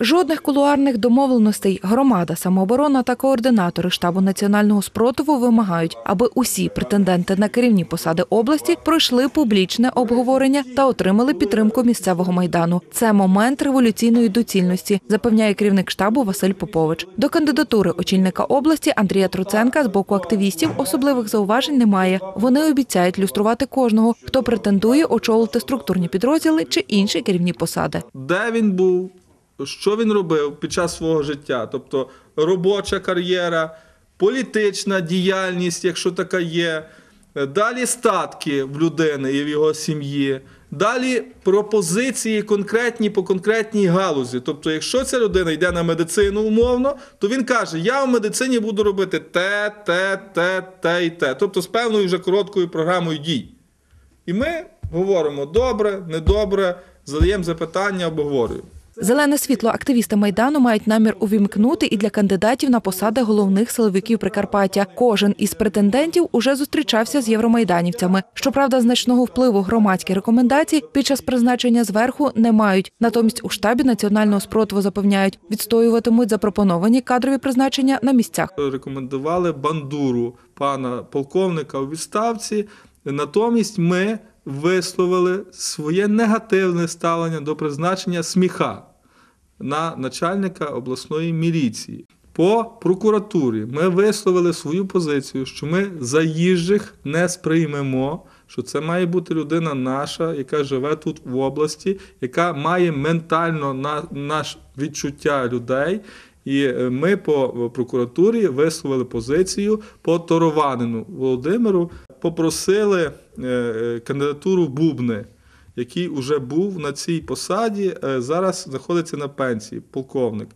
Жодних кулуарних домовленостей громада, самооборона та координатори штабу національного спротиву вимагають, аби усі претенденти на керівні посади області пройшли публічне обговорення та отримали підтримку місцевого майдану. Це момент революційної доцільності, запевняє керівник штабу Василь Попович. До кандидатури очільника області Андрія Труценка з боку активістів особливих зауважень немає. Вони обіцяють люструвати кожного, хто претендує очолити структурні підрозділи чи інші керівні посади. де він був, що він робив під час свого життя, тобто робоча кар'єра, політична діяльність, якщо така є, далі статки в людини і в його сім'ї. Далі пропозиції конкретні по конкретній галузі. Тобто, якщо ця людина йде на медицину умовно, то він каже: Я в медицині буду робити те, те, те, те і те. Тобто з певною вже короткою програмою дій. І ми говоримо добре, недобре, задаємо запитання, обговорюємо. Зелене світло активісти майдану мають намір увімкнути і для кандидатів на посади головних силовиків Прикарпаття. Кожен із претендентів уже зустрічався з євромайданівцями. Щоправда, значного впливу громадські рекомендації під час призначення зверху не мають. Натомість у штабі національного спротиву запевняють, відстоюватимуть запропоновані кадрові призначення на місцях. рекомендували бандуру пана полковника у відставці. Натомість ми висловили своє негативне ставлення до призначення сміха на начальника обласної міліції. По прокуратурі ми висловили свою позицію, що ми заїжджих не сприймемо, що це має бути людина наша, яка живе тут в області, яка має ментально на наш відчуття людей. І е, ми по прокуратурі висловили позицію по Торованину Володимиру, попросили е, е, кандидатуру Бубни, який вже був на цій посаді, е, зараз знаходиться на пенсії, полковник.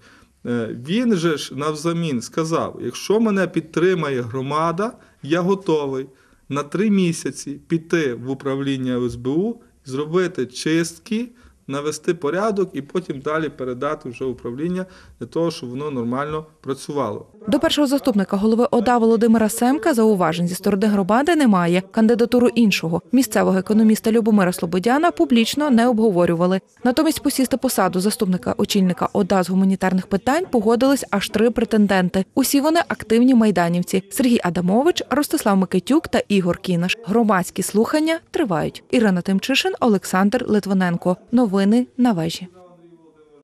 Е, Він же ж навзамін сказав: якщо мене підтримає громада, я готовий на три місяці піти в управління СБУ, зробити чистки, навести порядок і потім далі передати вже управління для того, щоб воно нормально працювало. До першого заступника голови ОДА Володимира Семка зауважень зі сторони громади немає. Кандидатуру іншого місцевого економіста Любомира Слободяна публічно не обговорювали. Натомість посісти посаду заступника очільника ОДА з гуманітарних питань погодились аж три претенденти. Усі вони активні майданівці: Сергій Адамович, Ростислав Микитюк та Ігор Кінаш. Громадські слухання тривають. Ірина Тимчишин, Олександр Литвиненко. Новини на вежі.